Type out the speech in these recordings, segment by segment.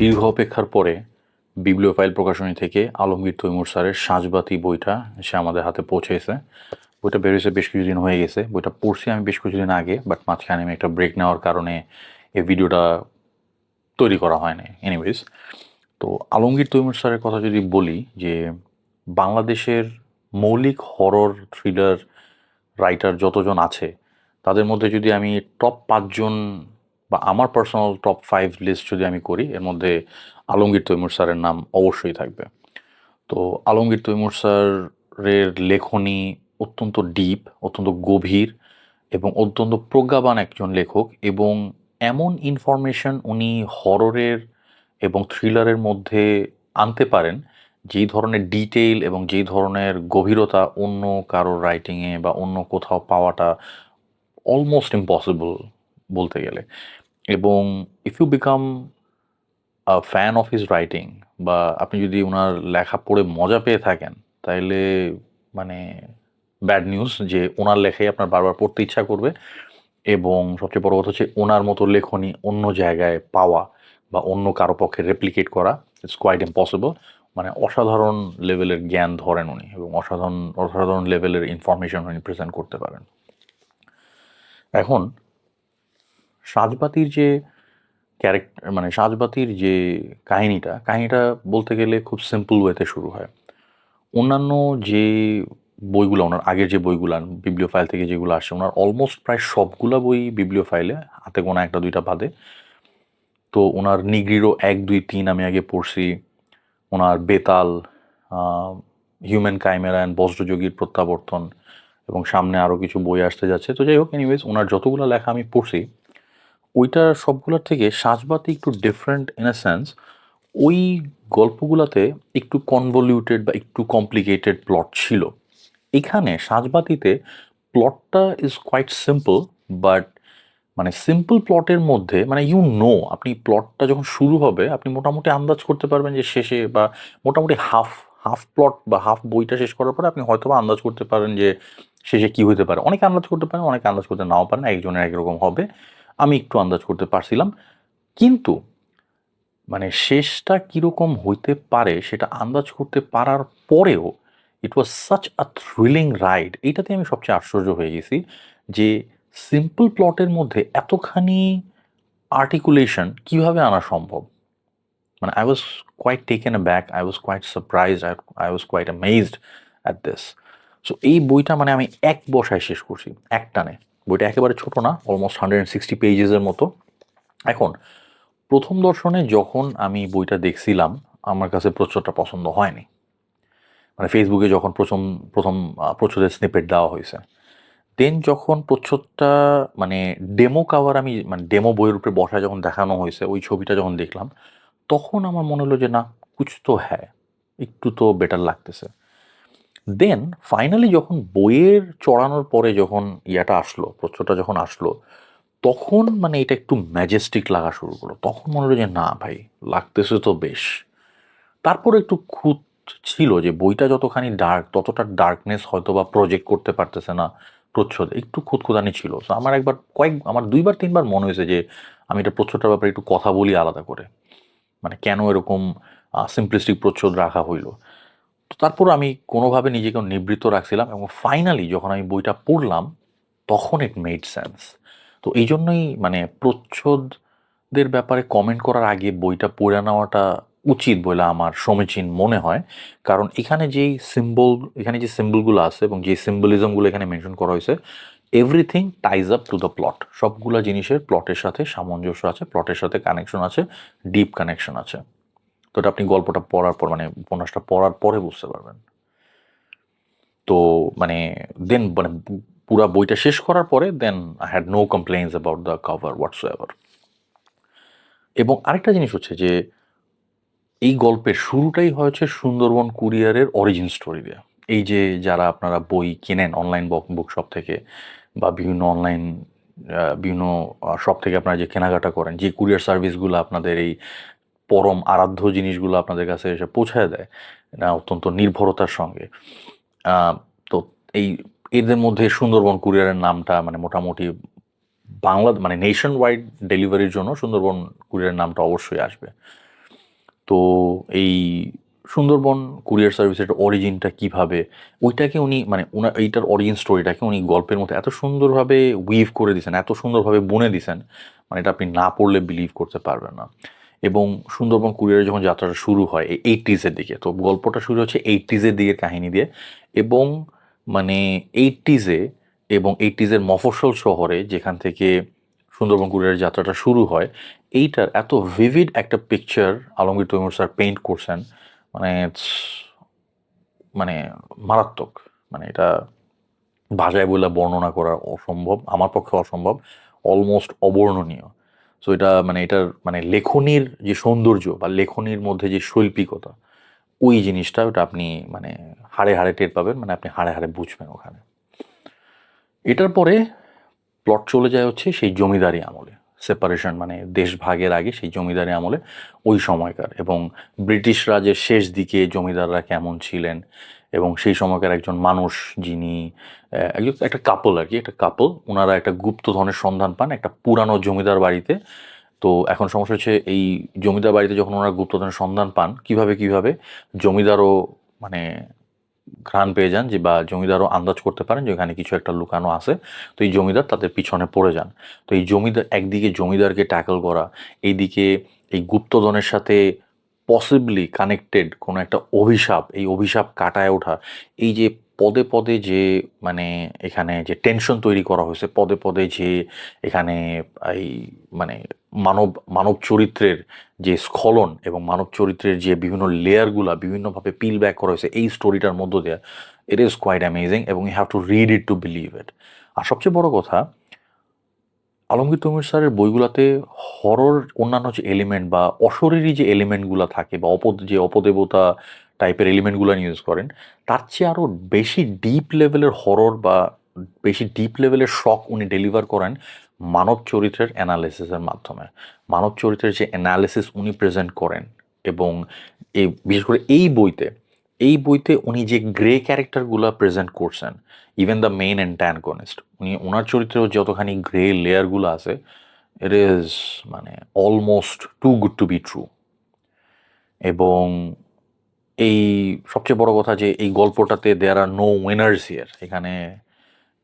দীর্ঘ অপেক্ষার পরে বিবলিওফাইল প্রকাশনী থেকে আলমগীর তৈমুর স্যারের সাঁঝবাতি বইটা সে আমাদের হাতে পৌঁছেছে। বইটা বেরিয়েছে বেশ কিছুদিন হয়ে গেছে। বইটা পড়ছি আমি বেশ কিছুদিন আগে বাট মাঝখানে আমি একটা ব্রেক নেওয়ার কারণে এই ভিডিওটা তৈরি করা হয়নি। এনিওয়েজ তো আলমগীর তৈমুর স্যারের কথা যদি বলি যে বাংলাদেশের মৌলিক হরর থ্রিলার রাইটার যতজন আছে, তাদের মধ্যে যদি আমি টপ পাঁচজন বা আমার পার্সোনাল টপ ফাইভ লিস্ট যদি আমি করি, এর মধ্যে আলমগীর তৈমুর স্যারের নাম অবশ্যই থাকবে। তো আলমগীর তৈমুর স্যারের লেখনী অত্যন্ত ডিপ অত্যন্ত গভীর এবং অত্যন্ত প্রজ্ঞাবান একজন লেখক এবং এমন ইনফরমেশন উনি হররের এবং থ্রিলারের মধ্যে আনতে পারেন, যেই ধরনের ডিটেইল এবং যেই ধরনের গভীরতা অন্য কারোর রাইটিংয়ে বা অন্য কোথাও পাওয়াটা অলমোস্ট ইম্পসিবল বলতে গেলে। এবং if you become a fan of his writing বা আপনি যদি ওনার লেখা পড়ে মজা পেয়ে থাকেন, তাইলে মানে ব্যাড নিউজ যে ওনার লেখাই আপনার বারবার পড়তে ইচ্ছা করবে এবং সবচেয়ে বড় কথা হচ্ছে ওনার মতো লেখনী অন্য জায়গায় পাওয়া বা অন্য কারও পক্ষে রেপ্লিকেট করা ইটস কোয়াইট ইম্পসিবল মানে অসাধারণ লেভেলের জ্ঞান ধরেন উনি এবং অসাধারণ অসাধারণ লেভেলের ইনফরমেশন উনি প্রেজেন্ট করতে পারেন। এখন সাজবাতির যে ক্যারেক্টার মানে সাজবাতির যে কাহিনীটা কাহিনীটা বলতে গেলে খুব সিম্পল ওয়েতে শুরু হয়। অন্যান্য যে বইগুলো, ওনার আগের যে বইগুলো বিবলিও ফাইল থেকে যেগুলো আসে, ওনার অলমোস্ট প্রায় সবগুলা বই বিবলিও ফাইলে হাতে গোনা একটা দুইটা বাদে। তো ওনার নিগৃঢ় এক, দুই, তিন আমি আগে পড়ছি। ওনার বেতাল হিউম্যান কাইমেরা অ্যান্ড বজ্রযোগীর প্রত্যাবর্তন এবং সামনে আরও কিছু বই আসতে যাচ্ছে। তো যাই হোক এনিওয়েজ ওনার যতগুলো লেখা আমি পড়ছি ওইটা সবগুলোর থেকে সাজবাতি একটু ডিফারেন্ট ইন আ সেন্স ওই গল্পগুলোতে একটু কনভলিউটেড বা একটু কমপ্লিকেটেড প্লট ছিল। এখানে সাজবাতিতে প্লটটা ইজ কোয়াইট সিম্পল বাট মানে সিম্পল প্লটের মধ্যে মানে ইউ নো আপনি প্লটটা যখন শুরু হবে, আপনি মোটামুটি আন্দাজ করতে পারবেন যে শেষে বা মোটামুটি হাফ হাফ প্লট বা হাফ বইটা শেষ করার পরে আপনি হয়তো আন্দাজ করতে পারেন যে শেষে কী হতে পারে। অনেকে আন্দাজ করতে পারেন, অনেকে আন্দাজ করতে নাও পারেন, একজনের একরকম হবে। আমি একটু আন্দাজ করতে পারছিলাম। কিন্তু মানে শেষটা কীরকম হইতে পারে সেটা আন্দাজ করতে পারার পরেও it was such a thrilling ride এইটাতে আমি সবচেয়ে আশ্চর্য হয়ে গেছি যে সিম্পল প্লটের মধ্যে এতখানি আর্টিকুলেশন কীভাবে আনা সম্ভব? মানে I was quite taken back I was quite surprise I was quite amazed at this so এই বইটা মানে আমি এক বসায় শেষ করছি, এক টানে। বইটা একেবারে ছোট না অলমোস্ট হান্ড্রেড সিক্সটি পেজেসের মতো। এখন, প্রথম দর্শনে যখন আমি বইটা দেখছিলাম, আমার কাছে প্রচুরটা পছন্দ হয়নি। মানে ফেসবুকে যখন প্রথম প্রথম প্রচুরের স্নিপেট দেওয়া হয়েছে। দেন যখন প্রচ্ছদটা মানে ডেমো কাভার আমি মানে ডেমো বইয়ের উপরে বসা যখন দেখানো হয়েছে, ওই ছবিটা যখন দেখলাম, তখন আমার মনে হলো যে না, কুছ তো হ্যাঁ একটু তো বেটার লাগতেছে। দেন ফাইনালি যখন বইয়ের চড়ানোর পরে যখন ইয়াটা আসলো প্রচ্ছদটা যখন আসলো, তখন মানে এটা একটু ম্যাজেস্টিক লাগা শুরু করল। তখন মনে হলো যে, না ভাই, লাগতেছে তো বেশ। তারপর একটু খুঁত ছিল যে, বইটা যতখানি ডার্ক ততটা ডার্কনেস হয়তো বা প্রজেক্ট করতে পারতেছে না প্রচ্ছদে, একটু খুঁতখুদানি ছিল। তো আমার একবার কয়েক, আমার দুইবার, তিনবার মনে হয়েছে যে, আমি এটা প্রচ্ছদটার ব্যাপারে একটু কথা বলি আলাদা করে। মানে কেন এরকম সিম্পলিস্টিক প্রচ্ছদ রাখা হইল? তো তারপর আমি কোনোভাবে নিজেকে নিবৃত্ত রাখছিলাম এবং ফাইনালি যখন আমি বইটা পড়লাম, তখন ইট মেড সেন্স তো এই জন্যই মানে প্রচ্ছদদের ব্যাপারে কমেন্ট করার আগে বইটা পড়ে নেওয়াটা উচিত বলে আমার সমীচীন মনে হয়। কারণ এখানে যেই সিম্বল এখানে যে সিম্বলগুলো আছে এবং যে সিম্বলিজমগুলো এখানে মেনশন করা হয়েছে everything ties up to the plot সবগুলো জিনিসের প্লটের সাথে সামঞ্জস্য আছে প্লটের সাথে কানেকশন আছে ডিপ কানেকশন আছে। তো এটা আপনি গল্পটা পড়ার পর মানে উপন্যাসটা পড়ার পরে বুঝতে পারবেন। তো মানে দেন মানে পুরা বইটা শেষ করার পরে then I had no complaints about the cover whatsoever এবং আরেকটা জিনিস হচ্ছে যে, এই গল্পের শুরুটাই হয়েছে সুন্দরবন কুরিয়ারের অরিজিন স্টোরি দিয়ে। এই যে যারা আপনারা বই কেনেন অনলাইন বুক শপ থেকে বা বিভিন্ন অনলাইন বিভিন্ন শপ থেকে আপনারা যে কেনাকাটা করেন, যে কুরিয়ার সার্ভিসগুলো আপনাদের এই পরম আরাধ্য জিনিসগুলো আপনাদের কাছে এসে পৌঁছায় দেয় না অত্যন্ত নির্ভরতার সঙ্গে। তো এই, এদের মধ্যে সুন্দরবন কুরিয়ারের নামটা মানে মোটামুটি বাংলা মানে নেশন ওয়াইড ডেলিভারির জন্য সুন্দরবন কুরিয়ারের নামটা অবশ্যই আসবে। তো এই সুন্দরবন কুরিয়ার সার্ভিসের অরিজিনটা কীভাবে, ওইটাকে উনি মানে ওনার এইটার অরিজিন স্টোরিটাকে উনি গল্পের মধ্যে এত সুন্দরভাবে উইভ করে দিয়েছেন এত সুন্দরভাবে বুনে দিয়েছেন মানে এটা আপনি না পড়লে বিলিভ করতে পারবেন না। এবং সুন্দরবন কুরিয়ারে যখন যাত্রাটা শুরু হয়, এই এইটিজের দিকে, তো গল্পটা শুরু হচ্ছে এইটিজের দিকের কাহিনী দিয়ে এবং মানে এইটিজে এবং এইটিজের মফস্বল শহরে যেখান থেকে সুন্দরবন কুরিয়ারের যাত্রাটা শুরু হয়, এইটার এত ভিভিড একটা picture Alamgir Taimur sir paint করছেন মানে মানে মারাত্মক মানে এটা ভাষায় বলে বর্ণনা করা অসম্ভব, আমার পক্ষে অসম্ভব অলমোস্ট অবর্ণনীয়। সো এটা মানে এটার মানে লেখনির যে সৌন্দর্য বা লেখনির মধ্যে যে শৈল্পিকতা, ওই জিনিসটা ওটা আপনি মানে হাড়ে হাড়ে টের পাবেন মানে আপনি হাড়ে হাড়ে বুঝবেন ওখানে। এটার পরে প্লট চলে যায় হচ্ছে সেই জমিদারি আমলে। সেপারেশন মানে দেশ ভাগের আগে সেই জমিদারি আমলে ওই সময়কার এবং ব্রিটিশ রাজের শেষ দিকে জমিদাররা কেমন ছিলেন এবং সেই সময়কার একজন মানুষ যিনি একজন, একটা কাপল আর কি, একটা কাপল ওনারা একটা গুপ্তধনের সন্ধান পান একটা পুরানো জমিদার বাড়িতে। তো এখন সমস্যা হচ্ছে এই জমিদার বাড়িতে যখন ওনারা গুপ্তধনের সন্ধান পান, কীভাবে কীভাবে? জমিদারও মানে ঘ্রাণ পেয়ে যান যে, বা জমিদারও আন্দাজ করতে পারেন যে এখানে কিছু একটা লুকানো আছে। তো এই জমিদার তাদের পিছনে পড়ে যান। তো এই জমিদার, একদিকে জমিদারকে ট্যাকল করা, এইদিকে এই গুপ্তধনের সাথে পসিবলি কানেক্টেড কোনো একটা অভিশাপ, এই অভিশাপ কাটায় ওঠা, এই যে পদে পদে যে মানে এখানে যে টেনশন তৈরি করা হয়েছে, পদে পদে যে এখানে এই মানে মানব মানব চরিত্রের যে স্খলন এবং মানব চরিত্রের যে বিভিন্ন লেয়ারগুলা বিভিন্নভাবে পিল ব্যাক করা হয়েছে, এই স্টোরিটার মধ্য দিয়ে ইট ইজ কোয়াইট অ্যামেজিং এবং you have to read it to believe it আর সবচেয়ে বড় কথা আলমগীর তমির স্যারের বইগুলোতে হরর অন্যান্য যে এলিমেন্ট বা অশরীরী যে এলিমেন্টগুলো থাকে বা অপদ, যে অপদেবতা টাইপের এলিমেন্টগুলো ইউজ করেন, তার চেয়ে আরও বেশি ডিপ লেভেলের হরর বা বেশি ডিপ লেভেলের শখ উনি ডেলিভার করেন মানব চরিত্রের অ্যানালিসিসের মাধ্যমে। মানব চরিত্রের যে অ্যানালিসিস উনি প্রেজেন্ট করেন এবং এই, বিশেষ করে এই বইতে এই বইতে উনি যে গ্রে ক্যারেক্টারগুলো প্রেজেন্ট করছেন ইভেন দ্য মেইন অ্যান্টাগনিস্ট উনি ওনার চরিত্রেও যতখানি গ্রে লেয়ারগুলো আছে ইট ইজ মানে almost too good to be true এবং এই সবচেয়ে বড় কথা যে এই গল্পটাতে there are no winners here এখানে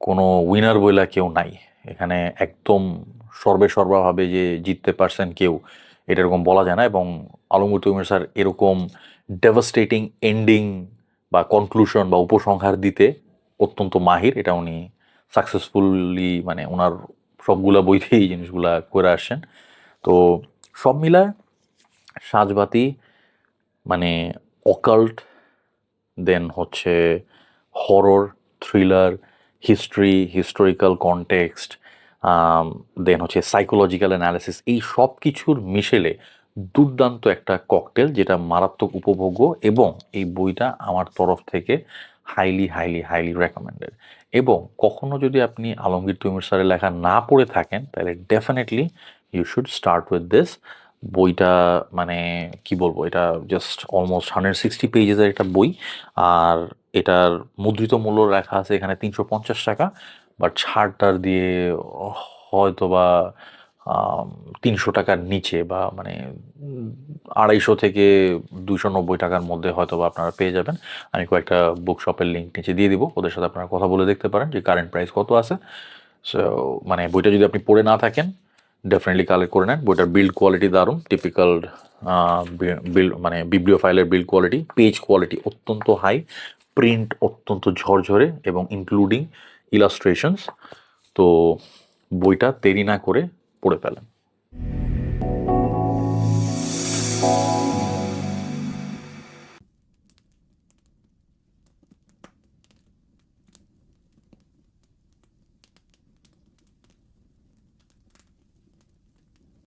কোনো উইনার বইলা কেউ নাই। এখানে একদম সর্বে সর্বাভাবে যে জিততে পারছেন কেউ এটা এরকম বলা যায় না এবং আলমগীর তৈমুর স্যার এরকম ডেভাস্টেটিং এন্ডিং বা কনক্লুশন বা উপসংহার দিতে অত্যন্ত মাহির। এটা উনি সাকসেসফুলি মানে ওনার সবগুলা বইতেই জিনিসগুলা করে আসছেন। তো সব মিলায় সাজবাতি মানে অকাল্ট দেন হচ্ছে horror thriller history historical context then হচ্ছে সাইকোলজিক্যাল অ্যানালিসিস এই সব কিছুর মিশেলে দুর্দান্ত একটা ককটেল যেটা মারাত্মক উপভোগ্য এবং এই বইটা আমার তরফ থেকে হাইলি হাইলি হাইলি রেকমেন্ডেড এবং কখনো যদি আপনি আলমগীর তৈমুর স্যারের লেখা না পড়ে থাকেন, তাহলে definitely you should start with this বইটা মানে কি বলব, এটা জাস্ট অলমোস্ট হান্ড্রেড সিক্সটি পেজেসের একটা বই, আর এটার মুদ্রিত মূল্য রাখা আছে এখানে তিনশো পঞ্চাশ টাকা। বাট ছাড়টার দিয়ে হয়তো বা তিনশো টাকার নিচে বা মানে আড়াইশো থেকে দুশো নব্বই টাকার মধ্যে হয়তো বা আপনারা পেয়ে যাবেন। আমি কয়েকটা বুক শপের লিঙ্ক নিচে দিয়ে দিব, ওদের সাথে আপনারা কথা বলে দেখতে পারেন যে কারেন্ট প্রাইস কত আছে। সো মানে বইটা যদি আপনি পড়ে না থাকেন ডেফিনেটলি কালেক্ট করে নেন। বইটার বিল্ড কোয়ালিটি দারুণ টিপিক্যাল বিল মানে বিব্লিও ফাইলের বিল্ড কোয়ালিটি পেজ কোয়ালিটি অত্যন্ত হাই প্রিন্ট অত্যন্ত ঝরঝরে এবং ইনক্লুডিং ইলাস্ট্রেশনস তো বইটা দেরি না করে পড়ে ফেলেন।